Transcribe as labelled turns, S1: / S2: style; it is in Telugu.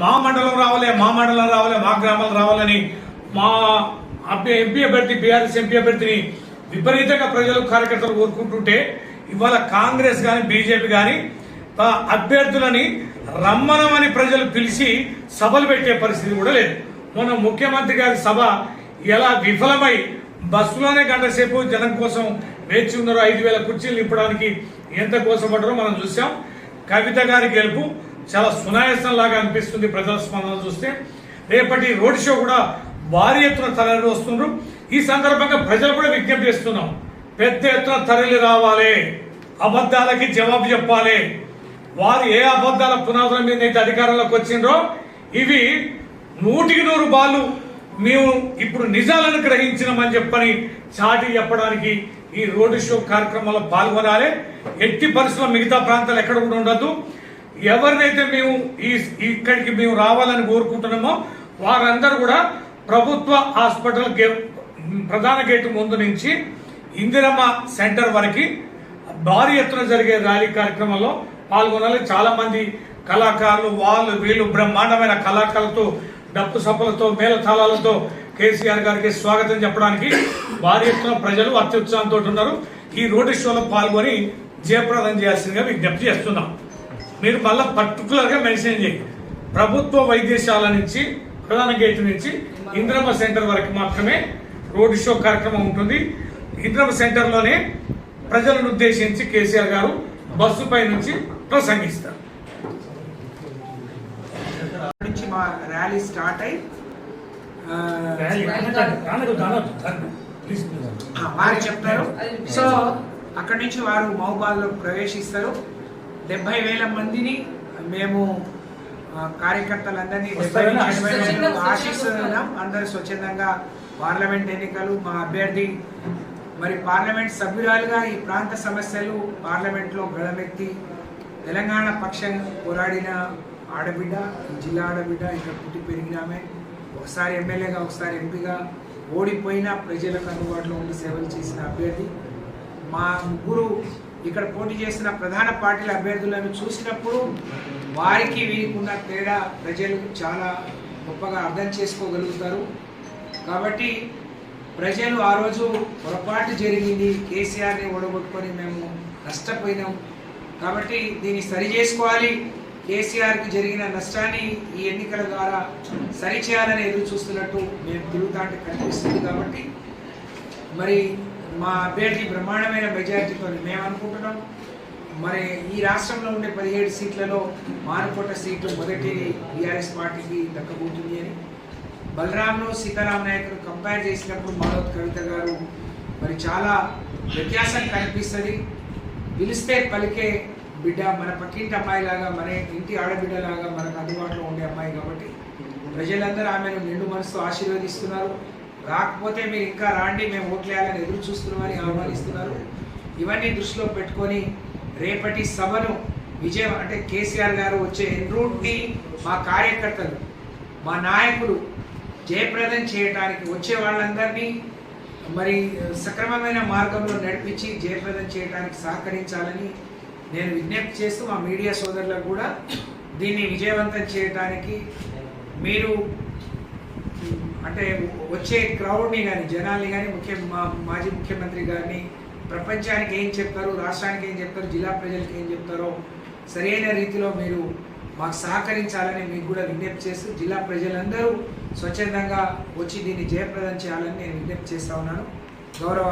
S1: మా మండలం రావాలి మా మండలం రావాలి మా గ్రామాలు రావాలని మా ఎంపీ అభ్యర్థి బీఆర్ఎస్ ఎంపీ అభ్యర్థిని విపరీతంగా ప్రజలు కార్యకర్తలు కోరుకుంటుంటే ఇవాళ కాంగ్రెస్ కానీ బీజేపీ కానీ అభ్యర్థులని రమ్మనమని ప్రజలు పిలిచి సభలు పెట్టే పరిస్థితి కూడా లేదు. మొన్న ముఖ్యమంత్రి గారి సభ ఎలా విఫలమై బస్సులోనే గంట సేపు జనం కోసం వేచి ఉన్నారో ఐదు వేల కుర్చీలు నింపడానికి ఎంత కోసపడ్డారో మనం చూసాం. కవిత గారి గెలుపు చాలా సునాయాసం లాగా అనిపిస్తుంది ప్రజల స్పందన చూస్తే. రేపటి రోడ్ షో కూడా భారీ ఎత్తున తరలి వస్తున్నారు ఈ సందర్భంగా ప్రజలు కూడా విజ్ఞప్తి చేస్తున్నాం. పెద్ద ఎత్తున తరలి రావాలి. అబద్ధాలకి జవాబు చెప్పాలి. వారు ఏ అబద్ధాల పునాదుల మీద అయితే అధికారంలోకి వచ్చిండ్రో ఇవి నూటికి నూరు బాలు మేము ఇప్పుడు నిజాలను గ్రహించినామని చెప్పని చాటి చెప్పడానికి ఈ రోడ్డు షో కార్యక్రమంలో పాల్గొనాలి. ఎట్టి పరిస్థితుల్లో మిగతా ప్రాంతాలు ఎక్కడ కూడా ఉండదు ఎవరినైతే మేము ఈ ఇక్కడికి మేము రావాలని కోరుకుంటున్నామో వారందరూ కూడా ప్రభుత్వ హాస్పిటల్ ప్రధాన గేటు ముందు నుంచి ఇందిరమ్మ సెంటర్ వరకు భారీ ఎత్తున జరిగే ర్యాలీ కార్యక్రమంలో పాల్గొనాలి. చాలా మంది కళాకారులు వాళ్ళు వీళ్ళు బ్రహ్మాండమైన కళాకారులతో డప్పు సభలతో మేళతాళాలతో కేసీఆర్ గారికి స్వాగతం చెప్పడానికి భారీ ఎత్తున ప్రజలు అత్యుత్సాహంతో ఉన్నారు. ఈ రోడ్డు షోలో పాల్గొని జయప్రదం చేయాల్సిందిగా విజ్ఞప్తి చేస్తున్నాం. మీరు మళ్ళీ పర్టికులర్గా మెన్షన్ చేయండి. ప్రభుత్వ వైద్యశాల నుంచి ప్రధాన గేట్ నుంచి ఇంద్రమ్మ సెంటర్ వరకు మాత్రమే రోడ్ షో కార్యక్రమం ఉంటుంది. ఇంద్రమ్మ సెంటర్లోనే ప్రజలను ఉద్దేశించి కేసీఆర్ గారు బస్సు పై నుంచి ప్రసంగిస్తారు.
S2: నుంచి మా ర్యాలీ స్టార్ట్ అయి వారు చెప్తారు. సో అక్కడి నుంచి వారు మహబాద్లో ప్రవేశిస్తారు. డెబ్బై వేల మందిని మేము కార్యకర్తలందరినీ ఆశిస్తున్నాం అందరూ స్వచ్ఛందంగా పార్లమెంట్ ఎన్నికలు మా అభ్యర్థి మరి పార్లమెంట్ సభ్యురాలుగా ఈ ప్రాంత సమస్యలు పార్లమెంట్లో గళమెత్తి తెలంగాణ పక్షం పోరాడిన ఆడబిడ్డ జిల్లా ఆడబిడ్డ ఇక్కడ పుట్టి పెరిగినామే ఒకసారి ఎమ్మెల్యేగా ఒకసారి ఎంపీగా ఓడిపోయిన ప్రజలకు అందుబాటులో ఉండి సేవలు చేసిన అభ్యర్థి. మా ముగ్గురు ఇక్కడ పోటీ చేసిన ప్రధాన పార్టీల అభ్యర్థులను చూసినప్పుడు వారికి వీరికున్న తేడా ప్రజలు చాలా గొప్పగా అర్థం చేసుకోగలుగుతారు. కాబట్టి ప్రజలు ఆ రోజు పొరపాటు జరిగింది కేసీఆర్ని ఓడగొట్టుకొని మేము నష్టపోయినాం. కాబట్టి దీన్ని సరి చేసుకోవాలి. కేసీఆర్కి జరిగిన నష్టాన్ని ఈ ఎన్నికల ద్వారా సరిచేయాలని ఎదురు చూస్తున్నట్టు మేము తిరుగుతాంటే కనిపిస్తుంది కాబట్టి మరి మా అభ్యర్థి బ్రహ్మాండమైన మెజార్టీతో మేము అనుకుంటున్నాం. మరి ఈ రాష్ట్రంలో ఉండే పదిహేడు సీట్లలో మానుకోట సీట్లు మొదటి బీఆర్ఎస్ పార్టీకి దక్కబోతుంది అని. బలరాంను సీతారాం నాయకులు కంపేర్ చేసినప్పుడు మాధవ్ కవిత గారు మరి చాలా వ్యత్యాసం కనిపిస్తుంది. పిలిస్తే పలికే బిడ్డ మన పక్కింటి అమ్మాయిలాగా మన ఇంటి ఆడబిడ్డలాగా మనకు అందుబాటులో ఉండే అమ్మాయి కాబట్టి ప్రజలందరూ ఆమెను నిండు మనసుతో ఆశీర్వదిస్తున్నారు. రాకపోతే మీరు ఇంకా రాండి మేము ఓట్లేయాలని ఎదురు చూస్తున్నామని ఆహ్వానిస్తున్నారు. ఇవన్నీ దృష్టిలో పెట్టుకొని రేపటి సభను విజయం అంటే కేసీఆర్ గారు వచ్చే ఎన్ రూట్ని మా కార్యకర్తలు మా నాయకులు జయప్రదం చేయడానికి వచ్చే వాళ్ళందరినీ మరి సక్రమమైన మార్గంలో నడిపించి జయప్రదం చేయడానికి సహకరించాలని నేను విజ్ఞప్తి చేస్తూ మా మీడియా సోదరులకు కూడా దీన్ని విజయవంతం చేయడానికి మీరు అంటే వచ్చే క్రౌడ్ని కానీ జనాల్ని కానీ ముఖ్య మా మాజీ ముఖ్యమంత్రి గారిని ప్రపంచానికి ఏం చెప్తారు రాష్ట్రానికి ఏం చెప్తారు జిల్లా ప్రజలకు ఏం చెప్తారో సరైన రీతిలో మీరు మాకు సహకరించాలని మీకు కూడా విజ్ఞప్తి చేస్తూ జిల్లా ప్రజలందరూ స్వచ్ఛందంగా వచ్చి దీన్ని జయప్రదం చేయాలని నేను విజ్ఞప్తి చేస్తా ఉన్నాను. గౌరవ